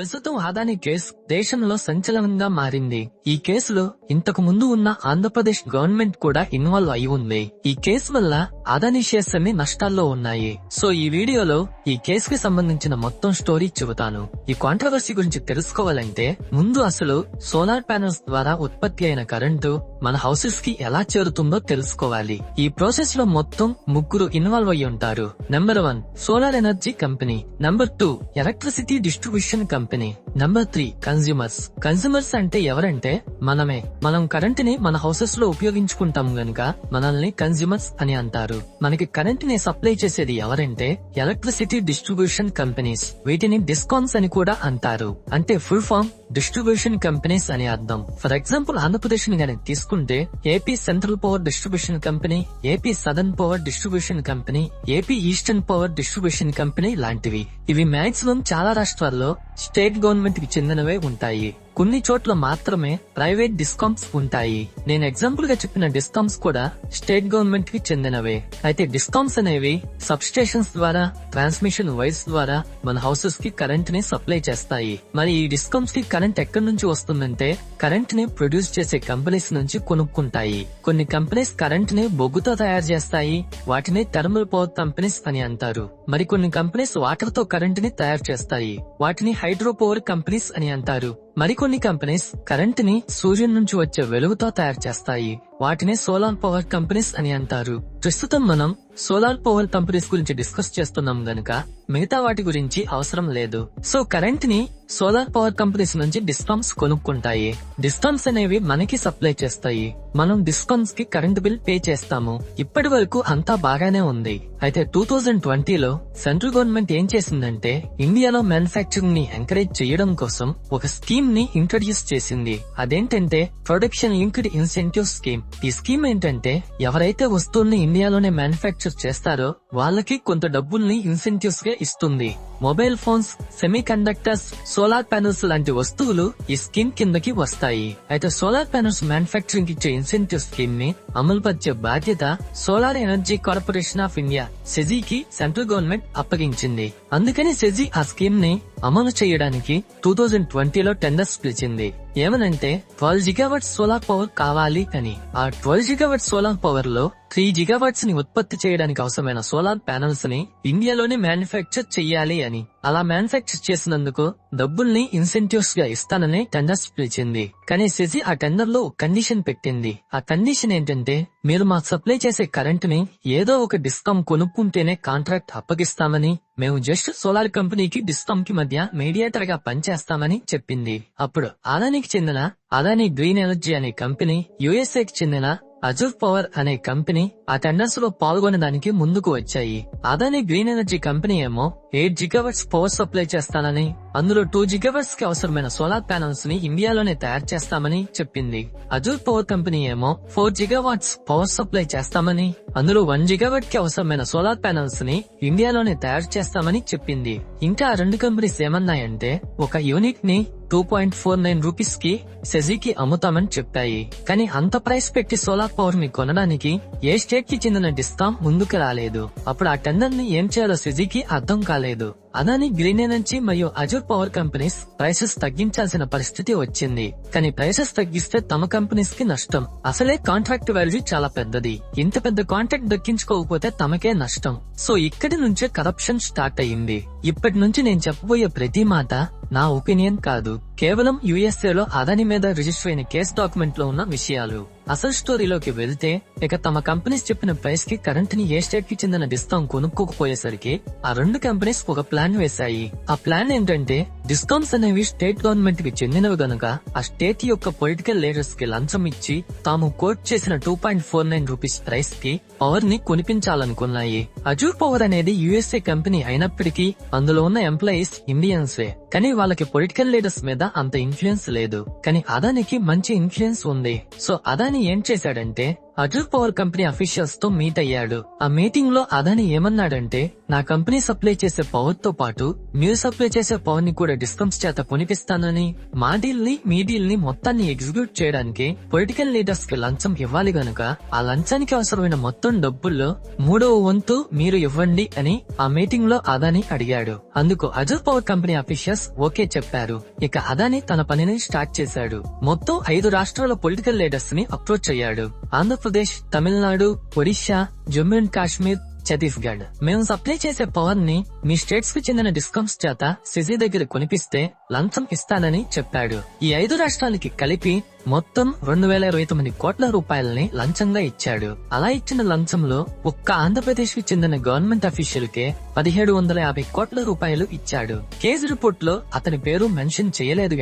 ప్రస్తుతం అదాని కేసు దేశంలో సంచలనంగా మారింది. ఈ కేసులో ఇంతకు ముందు ఉన్న ఆంధ్రప్రదేశ్ గవర్నమెంట్ కూడా ఇన్వాల్వ్ అయి ఉంది. ఈ కేసు వల్ల అదాని షేర్స్ అన్ని నష్టాల్లో ఉన్నాయి. సో ఈ వీడియోలో ఈ కేసుకి సంబంధించిన మొత్తం స్టోరీ చెబుతాను. ఈ కాంట్రవర్సీ గురించి తెలుసుకోవాలంటే ముందు అసలు సోలార్ ప్యానల్స్ ద్వారా ఉత్పత్తి అయిన కరెంటు మన హౌసెస్కి ఎలా చేరుతుందో తెలుసుకోవాలి. ఈ ప్రాసెస్లో మొత్తం ముగ్గురు ఇన్వాల్వ్ అయి ఉంటారు. Number one solar energy company. Number two electricity distribution company. Number three consumers consumers అంటే ఎవరంటే మనమే. మనం కరెంట్ని మన హౌసెస్లో ఉపయోగించుకుంటాం గనుక మనల్ని కన్స్యూమర్స్ అని అంటారు. మనకి కరెంట్ని సప్లై చేసేది ఎవరంటే ఎలక్ట్రిసిటీ డిస్ట్రిబ్యూషన్ కంపెనీస్. వీటిని డిస్కౌంట్స్ అని కూడా అంటారు. అంటే ఫుల్ ఫామ్ డిస్ట్రిబ్యూషన్ కంపెనీస్ అని అర్థం. ఫర్ ఎగ్జాంపుల్ ఆంధ్రప్రదేశ్ని తీసుకుంటే AP central power distribution company AP southern power distribution company AP eastern power distribution company లాంటివి. ఇవి మాక్సిమం చాలా రాష్ట్రాల్లో స్టేట్ గవర్నమెంట్కి చెందినవే ఉంటాయి. కొన్ని చోట్ల మాత్రమే ప్రైవేట్ డిస్కౌంట్స్ ఉంటాయి. నేను ఎగ్జాంపుల్గా చెప్పిన డిస్కౌంట్స్ కూడా స్టేట్ గవర్నమెంట్కి చెందినవే. అయితే డిస్కౌంట్స్ అనేవి సబ్ స్టేషన్స్ ద్వారా ట్రాన్స్మిషన్ వైర్స్ ద్వారా మన హౌసెస్కి కరెంట్ని సప్లై చేస్తాయి. మరి ఈ డిస్కౌంట్స్కి కరెంట్ ఎక్కడి నుంచి వస్తుందంటే కరెంట్ని ప్రొడ్యూస్ చేసే కంపెనీస్ నుంచి కొనుక్కుంటాయి. కొన్ని కంపెనీస్ కరెంట్ని బొగ్గుతో తయారు చేస్తాయి వాటిని థర్మల్ పవర్ కంపెనీస్ అని అంటారు. మరి కొన్ని కంపెనీస్ వాటర్తో కరెంట్ని తయారు చేస్తాయి వాటిని హైడ్రో పవర్ కంపెనీస్ అని అంటారు. మరికొన్ని కంపెనీస్ కరెంట్ని సూర్యుని నుంచి వచ్చే వెలుగుతో తయారు చేస్తాయి. వాటిని సోలార్ పవర్ కంపెనీస్ అని అంటారు. ప్రస్తుతం మనం సోలార్ పవర్ కంపెనీస్ గురించి డిస్కస్ చేస్తున్నాం గనుక మిగతా వాటి గురించి అవసరం లేదు. సో కరెంట్ని సోలార్ పవర్ కంపెనీస్ నుంచి డిస్కామ్స్ కొనుక్కుంటాయి. డిస్కామ్స్ అనేవి మనకి సప్లై చేస్తాయి. మనం డిస్కామ్స్కి కరెంట్ బిల్ పే చేస్తాము. ఇప్పటి వరకు అంతా బాగానే ఉంది. అయితే టూ థౌజండ్ ట్వంటీలో సెంట్రల్ గవర్నమెంట్ ఏం చేసిందంటే ఇండియాలో మ్యానుఫాక్చరింగ్ని ఎంకరేజ్ చేయడం కోసం ఒక స్కీమ్ని ఇంట్రడ్యూస్ చేసింది. అదేంటంటే ప్రొడక్షన్ లింక్డ్ ఇన్సెంటివ్ స్కీమ్. ఈ స్కీమ్ ఏంటంటే ఎవరైతే వస్తువుల్ని ఇండియాలోనే మ్యానుఫ్యాక్చర్ చేస్తారో వాళ్ళకి కొంత డబ్బుల్ని ఇన్సెంటివ్స్గా ఇస్తుంది. Mobile phones semiconductors solar panels లాంటి వస్తువులు ఈ స్కీమ్ కిందకి వస్తాయి. అయితే సోలార్ ప్యానల్స్ మ్యానుఫాక్చరింగ్ ఇచ్చే ఇన్సెంటివ్ స్కీమ్ని అమలుపరిచే బాధ్యత solar energy corporation of India సెజీకి central government అప్పగించింది. అందుకని సెజీ ఆ స్కీమ్ని అమలు చేయడానికి టూ థౌజండ్ ట్వంటీలో టెండర్స్ పిలిచింది. ఏమనంటే ట్వెల్వ్ జిగావాట్స్ సోలార్ పవర్ కావాలి అని. ఆ ట్వెల్వ్ జిగావాట్ సోలార్ పవర్లో త్రీ జిగావట్స్ని ఉత్పత్తి చేయడానికి అవసరమైన సోలార్ ప్యానల్స్ని ఇండియాలోనే మ్యానుఫ్యాక్చర్ చెయ్యాలి అని అలా మ్యానుఫ్యాక్చర్ చేసినందుకు డబ్బుల్ని ఇన్సెంటివ్స్గా ఇస్తానని టెండర్స్ పిలిచింది. కానీ సెజీ ఆ టెండర్లో కండిషన్ పెట్టింది. ఆ కండిషన్ ఏంటంటే మీరు మాకు సప్లై చేసే కరెంట్ని ఏదో ఒక డిస్కౌంట్ కొనుక్కుంటేనే కాంట్రాక్ట్ అప్పగిస్తామని మేము జస్ట్ సోలార్ కంపెనీకి డిస్కౌంట్కి మధ్య మీడియేటర్గా పనిచేస్తామని చెప్పింది. అప్పుడు అదానికి చెందిన అదాని గ్రీన్ ఎనర్జీ అనే కంపెనీ యుఎస్ఏకి చెందిన అజూర్ పవర్ అనే కంపెనీ ఆ టెండర్స్లో పాల్గొనడానికి ముందుకు వచ్చాయి. అదాని గ్రీన్ ఎనర్జీ కంపెనీ ఏమో ఎయిట్ జిగావర్స్ పవర్ సప్లై చేస్తానని అందులో టూ జిగావర్స్కి అవసరమైన సోలార్ ప్యానల్స్ని ఇండియాలోనే తయారు చేస్తామని చెప్పింది. అజూర్ పవర్ కంపెనీ ఏమో ఫోర్ జిగావాట్స్ పవర్ సప్లై చేస్తామని అందులో వన్ జిగావాట్కి అవసరమైన సోలార్ ప్యానల్స్ని ఇండియాలోనే తయారు చేస్తామని చెప్పింది. ఇంకా ఆ రెండు కంపెనీస్ ఏమన్నాయంటే ఒక యూనిట్ని టూ పాయింట్ ఫోర్ నైన్ రూపీస్కి సెజీకి అమ్ముతామని చెప్పాయి. కానీ అంత ప్రైస్ పెట్టి సోలార్ పవర్ని కొనడానికి ఏ స్టేట్కి చెందిన డిస్కామ్ ముందుకు రాలేదు. అప్పుడు ఆ టెండర్ని ఏం చేయాలో సెజీకి అర్థం కాలేదు. అదాని గ్రీన్ ఎనర్జీ మరియు అజూర్ పవర్ కంపెనీస్ ప్రైసెస్ తగ్గించాల్సిన పరిస్థితి వచ్చింది. కానీ ప్రైసెస్ తగ్గిస్తే తమ కంపెనీస్కి నష్టం. అసలే కాంట్రాక్ట్ వాల్యూ చాలా పెద్దది. ఇంత పెద్ద కాంట్రాక్ట్ దక్కించుకోకపోతే తమకే నష్టం. సో ఇక్కడి నుంచే కరప్షన్ స్టార్ట్ అయ్యింది. ఇప్పటి నుంచి నేను చెప్పబోయే ప్రతి మాట నా ఒపీనియన్ కాదు. కేవలం యుఎస్ఏలో అదాని మీద రిజిస్టర్ అయిన కేసు డాక్యుమెంట్లో ఉన్న విషయాలు. అసలు స్టోరీలోకి వెళ్తే ఇక తమ కంపెనీస్ చెప్పిన ప్రైస్కి కరెంట్ని ఏ స్టేట్కి చెందిన డిస్కౌంట్ కొనుక్కోకపోయేసరికి ఆ రెండు కంపెనీస్ ఒక ప్లాన్ వేశాయి. ఆ ప్లాన్ ఏంటంటే డిస్కౌంట్స్ అనేవి స్టేట్ గవర్నమెంట్కి చెందినవి గనుక ఆ స్టేట్ యొక్క పొలిటికల్ లీడర్స్కి లంచం ఇచ్చి తాము కోట్ చేసిన two point four nine rupees ప్రైస్కి పవర్ని కొనిపించాలనుకున్నాయి. అజూర్ పవర్ అనేది యుఎస్ఏ కంపెనీ అయినప్పటికీ అందులో ఉన్న ఎంప్లాయీస్ ఇండియన్సే. కానీ వాళ్ళకి పొలిటికల్ లీడర్స్ మీద అంత ఇన్ఫ్లుయెన్స్ లేదు. కానీ అదానికి మంచి ఇన్ఫ్లుయెన్స్ ఉంది. సో అదాని ఏం చేశాడంటే అజూర్ పవర్ కంపెనీ అఫీషియల్స్తో మీట్ అయ్యాడు. ఆ మీటింగ్లో అదాని ఏమన్నాడంటే నా కంపెనీ సప్లై చేసే పవర్తో పాటు మీరు సప్లై చేసే పవర్ని కూడా డిస్కమ్స్ చేత కొనిపిస్తానని మా డీల్ని మీ డీల్ని మొత్తాన్ని ఎగ్జిక్యూట్ చేయడానికి పొలిటికల్ లీడర్స్కి లంచం ఇవ్వాలి గనుక ఆ లంచానికి అవసరమైన మొత్తం డబ్బుల్లో మూడవ వంతు మీరు ఇవ్వండి అని ఆ మీటింగ్లో అదాని అడిగాడు. అందుకు Azure power company officials okay చెప్పారు. ఇక అదాని తన పనిని స్టార్ట్ చేశాడు. మొత్తం ఐదు రాష్ట్రాల పొలిటికల్ లీడర్స్ని అప్రోచ్ అయ్యాడు. ఆంధ్రప్రదేశ్ తమిళనాడు ఒడిశా జమ్మూ అండ్ కాశ్మీర్ ఛత్తీస్గఢ్. మేము సప్లై చేసే పవర్ని మీ స్టేట్స్కు చెందిన డిస్కౌంట్స్ చేత సిజీ దగ్గర కొనిపిస్తే లంచం ఇస్తానని చెప్పాడు. ఈ ఐదు రాష్ట్రాలకి కలిపి మొత్తం రెండు వేల ఇరవై తొమ్మిది కోట్ల రూపాయలని లంచంగా ఇచ్చాడు. అలా ఇచ్చిన లంచంలో ఒక్క ఆంధ్రప్రదేశ్కి చెందిన గవర్నమెంట్ అఫీషియల్ కే పదిహేడు వందల యాభై కోట్ల రూపాయలు ఇచ్చాడు. కేసు రిపోర్ట్లో అతని పేరు మెన్షన్ చేయలేదు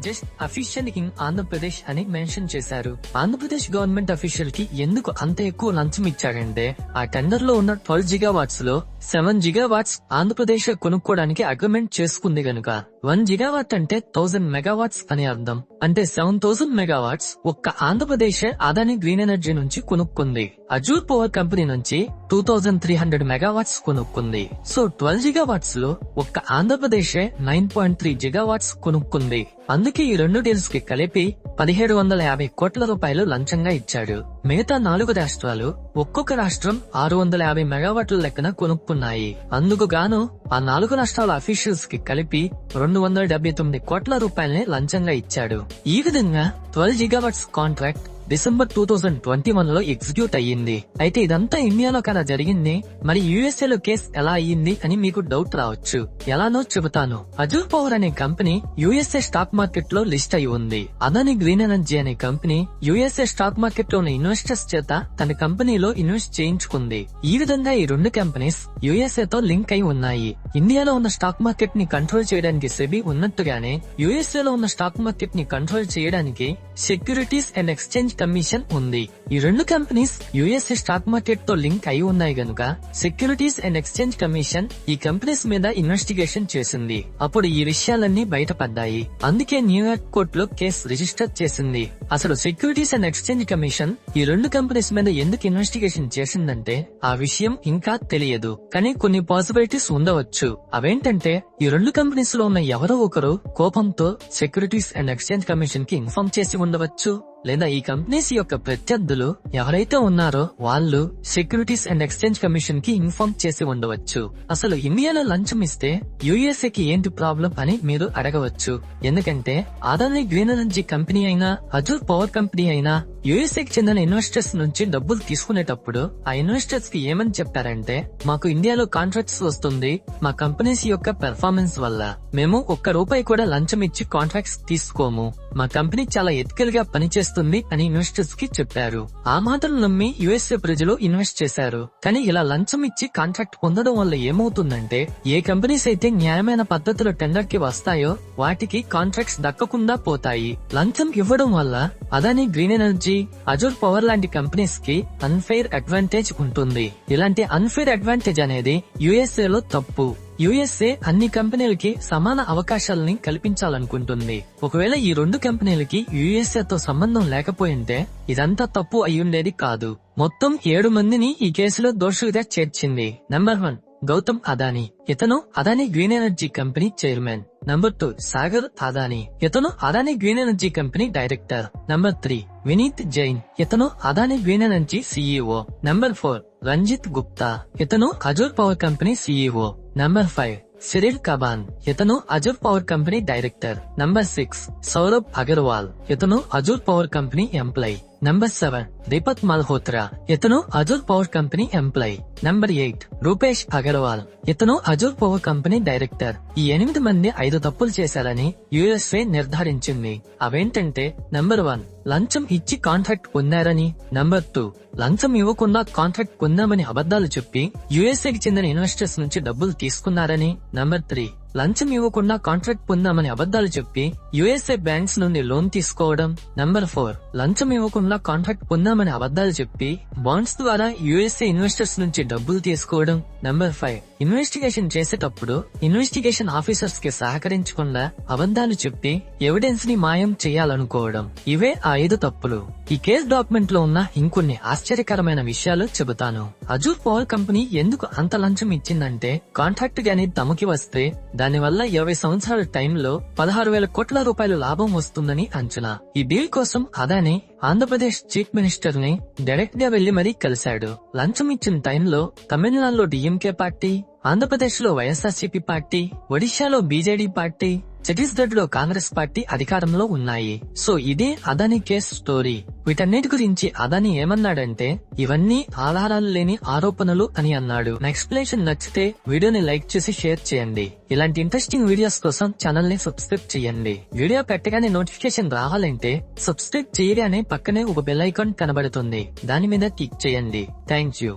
జస్ట్ అఫీషియల్ కింగ్ ఆంధ్రప్రదేశ్ అని మెన్షన్ చేశారు. ఆంధ్రప్రదేశ్ గవర్నమెంట్ అఫీషియల్కి ఎందుకు అంత ఎక్కువ లంచం ఇచ్చాడంటే ఆ టెండర్లో ఉన్న ట్వెల్వ్ జిగావాట్స్లో సెవెన్ జిగా వాట్స్ ఆంధ్రప్రదేశ్ కొనుక్కోవడానికి అగ్రిమెంట్ చేసుకుంది గనుక. వన్ జిగావాట్ అంటే థౌసండ్ మెగావాట్స్ అని అర్థం. అంటే సెవెన్ థౌసండ్ మెగావాట్స్ ఒక్క ఆంధ్రప్రదేశ్ అదాని గ్రీన్ ఎనర్జీ నుంచి కొనుక్కుంది. అజూర్ పవర్ కంపెనీ నుంచి two thousand three hundred megawatts కొనుక్కుంది. So twelve జిగావాట్స్లో ఒక్క Andhra Pradesh nine point three gigawatts కొనుక్కుంది. అందుకే ఈ రెండు డీల్స్కి కలిపి పదిహేడు వందల యాభై కోట్ల రూపాయలు లంచంగా ఇచ్చాడు. మిగతా నాలుగు రాష్ట్రాలు ఒక్కొక్క రాష్ట్రం ఆరు వందల యాభై మెగావాట్ల లెక్కన కొనుక్కున్నాయి. అందుకు గాను ఆ నాలుగు రాష్ట్రాల అఫీషియల్స్కి కలిపి రెండు వందల డెబ్బై తొమ్మిది కోట్ల రూపాయలని లంచంగా ఇచ్చాడు. ఈ విధంగా twelve gigawatts contract December two thousand twenty వన్లో ఎగ్జిక్యూట్ అయ్యింది. అయితే ఇదంతా ఇండియాలో కదా జరిగింది. మరి యుఎస్ఏ లో కేసు ఎలా అయ్యింది అని మీకు డౌట్ రావచ్చు. ఎలానో చెబుతాను. అజూర్ పవర్ అనే కంపెనీ యుఎస్ఏ స్టాక్ మార్కెట్లో లిస్ట్ అయి ఉంది. అదాని గ్రీన్ ఎనర్జీ అనే కంపెనీ యుఎస్ఏ స్టాక్ మార్కెట్లో ఉన్న ఇన్వెస్టర్స్ చేత తన కంపెనీలో ఇన్వెస్ట్ చేయించుకుంది. ఈ విధంగా ఈ రెండు కంపెనీస్ యుఎస్ఏ తో లింక్ అయి ఉన్నాయి. ఇండియాలో ఉన్న స్టాక్ మార్కెట్ని కంట్రోల్ చేయడానికి సెబీ ఉన్నట్టుగానే యుఎస్ఏ లో ఉన్న స్టాక్ మార్కెట్ని కంట్రోల్ చేయడానికి సెక్యూరిటీస్ అండ్ ఎక్స్చేంజ్ కమిషన్ ఉంది. ఈ రెండు కంపెనీస్ యుఎస్ఏ స్టాక్ మార్కెట్తో లింక్ అయి ఉన్నాయి గనుక సెక్యూరిటీస్ అండ్ ఎక్స్చేంజ్ కమిషన్ ఈ కంపెనీస్ మీద ఇన్వెస్టిగేషన్ చేసింది. అప్పుడు ఈ విషయాలన్నీ బయటపడ్డాయి. అందుకే న్యూయార్క్ కోర్టులో కేసు రిజిస్టర్ చేసింది. అసలు సెక్యూరిటీస్ అండ్ ఎక్స్చేంజ్ కమిషన్ ఈ రెండు కంపెనీస్ మీద ఎందుకు ఇన్వెస్టిగేషన్ చేసిందంటే ఆ విషయం ఇంకా తెలియదు. కానీ కొన్ని పాసిబిలిటీస్ ఉండవచ్చు. అవేంటంటే ఈ రెండు కంపెనీస్లో ఉన్న ఎవరో ఒకరు కోపంతో సెక్యూరిటీస్ అండ్ ఎక్స్చేంజ్ కమిషన్కి ఇన్ఫార్మ్ చేసి ఉండవచ్చు. లేదా ఈ కంపెనీస్ యొక్క ప్రత్యర్థులు ఎవరైతే ఉన్నారో వాళ్ళు సెక్యూరిటీస్ అండ్ ఎక్స్చేంజ్ కమిషన్కి ఇన్ఫార్మ్ చేసి ఉండవచ్చు. అసలు ఇండియాలో లంచం ఇస్తే యుఎస్ఏ కి ఏంటి ప్రాబ్లం అని మీరు అడగవచ్చు. ఎందుకంటే అదాని గ్రీన్ ఎనర్జీ కంపెనీ అయినా అజూర్ పవర్ కంపెనీ అయినా యుఎస్ఏ కి చెందిన ఇన్వెస్టర్స్ నుంచి డబ్బులు తీసుకునేటప్పుడు ఆ ఇన్వెస్టర్స్కి ఏమని చెప్పారంటే మాకు ఇండియాలో కాంట్రాక్ట్స్ వస్తుంది మా కంపెనీస్ యొక్క పెర్ఫార్మెన్స్ వల్ల. మేము ఒక్క రూపాయి కూడా లంచం ఇచ్చి కాంట్రాక్ట్స్ తీసుకోము. మా కంపెనీ చాలా ఎథికల్గా పనిచేస్తుంది అని ఇన్వెస్టర్స్కి చెప్పారు. ఆ మాత్రం నమ్మి యుఎస్ఏ ప్రజలు ఇన్వెస్ట్ చేశారు. కానీ ఇలా లంచం ఇచ్చి కాంట్రాక్ట్ పొందడం వల్ల ఏమవుతుందంటే ఏ కంపెనీస్ అయితే న్యాయమైన పద్ధతిలో టెండర్కి వస్తాయో వాటికి కాంట్రాక్ట్స్ దక్కకుండా పోతాయి. లంచం ఇవ్వడం వల్ల Adani green energy Azure power లాంటి కంపెనీస్కి అన్ఫెయిర్ అడ్వాంటేజ్ ఉంటుంది. ఇలాంటి అన్ఫెయిర్ అడ్వాంటేజ్ అనేది యుఎస్ఏ లో తప్పు. యుఎస్ఏ అన్ని కంపెనీలకి సమాన అవకాశాలని కల్పించాలనుకుంటుంది. ఒకవేళ ఈ రెండు కంపెనీలకి యుఎస్ఏ తో సంబంధం లేకపోయింటే ఇదంతా తప్పు అయ్యుండేది కాదు. మొత్తం ఏడు మందిని ఈ కేసులో దోషులుగా చేర్చింది. Number one Gautam Adani. ఇతను Adani green energy company chairman. Number two Sagar Adani. ఇతను Adani green energy company director. Number three Vineet Jain. ఇతను Adani green energy CEO. Number four Ranjit Gupta. ఇతను Azure power company CEO. Number five Cyril Cabanes ఇతను Azure power company director number six Saurabh Agarwal ఇతను Azure power company employee number seven Deepak Malhotra ఇతను Azure power company employee. Number eight Rupesh Agarwal. ఇతను Azure power company director. ఈ ఎనిమిది మంది ఐదు తప్పులు చేశారని యుఎస్ఏ నిర్ధారించింది. అవేంటంటే నంబర్ వన్ లంచం ఇచ్చి కాంట్రాక్ట్ పొందారని నంబర్ టూ లంచం ఇవ్వకుండా కాంట్రాక్ట్ పొందామని అబద్దాలు చెప్పి యుఎస్ఏకి చెందిన ఇన్వెస్టర్స్ నుంచి డబ్బులు తీసుకున్నారని. నంబర్ త్రీ లంచం ఇవ్వకుండా కాంట్రాక్ట్ పొందామని అబద్ధాలు చెప్పి యుఎస్ఏ బ్యాంక్స్ నుండి లోన్ తీసుకోవడం. నంబర్ ఫోర్ లంచం ఇవ్వకుండా కాంట్రాక్ట్ పొందామని అబద్ధాలు చెప్పి బాండ్స్ ద్వారా యుఎస్ఏ ఇన్వెస్టర్స్ నుంచి డబ్బులు తీసుకోవడం నెంబర్ ఫైవ్ ఇన్వెస్టిగేషన్ చేసేటప్పుడు ఇన్వెస్టిగేషన్ ఆఫీసర్స్కి సహకరించకుండా అబద్ధాలు చెప్పి ఎవిడెన్స్ని మాయం చేయాలనుకోవడం. ఇవే ఆ ఐదు తప్పులు. ఈ కేసు డాక్యుమెంట్లో ఉన్న ఇంకొన్ని ఆశ్చర్యకరమైన విషయాలు చెబుతాను. అజూర్ పవర్ కంపెనీ ఎందుకు అంత లంచం ఇచ్చిందంటే కాంట్రాక్ట్ గాని తమకి వస్తే దానివల్ల ఇరవై సంవత్సరాల టైంలో పదహారు వేల కోట్ల రూపాయలు లాభం వస్తుందని అంచనా. ఈ డీల్ కోసం అదాని ఆంధ్రప్రదేశ్ చీఫ్ మినిస్టర్ని డైరెక్ట్గా వెళ్ళి మరీ కలిశాడు. లంచం ఇచ్చిన టైంలో తమిళనాడులో డిఎంకే పార్టీ ఆంధ్రప్రదేశ్లో వైఎస్ఆర్సీపీ పార్టీ ఒడిశాలో బీజేడీ పార్టీ ఛత్తీస్గఢ్లో కాంగ్రెస్ పార్టీ అధికారంలో ఉన్నాయి. సో ఇదే అదాని కేస్ స్టోరీ. వీటన్నిటి గురించి అదాని ఏమన్నాడంటే ఇవన్నీ ఆధారాలు లేని ఆరోపణలు అని అన్నాడు. నా ఎక్స్ప్లెనేషన్ నచ్చితే వీడియోని లైక్ చేసి షేర్ చేయండి. ఇలాంటి ఇంట్రెస్టింగ్ వీడియోస్ కోసం ఛానల్ని సబ్స్క్రైబ్ చేయండి. వీడియో పెట్టగానే నోటిఫికేషన్ రావాలంటే సబ్స్క్రైబ్ చేయగానే పక్కనే ఒక బెల్ ఐకాన్ కనబడుతుంది. దాని మీద క్లిక్ చేయండి. Thank you.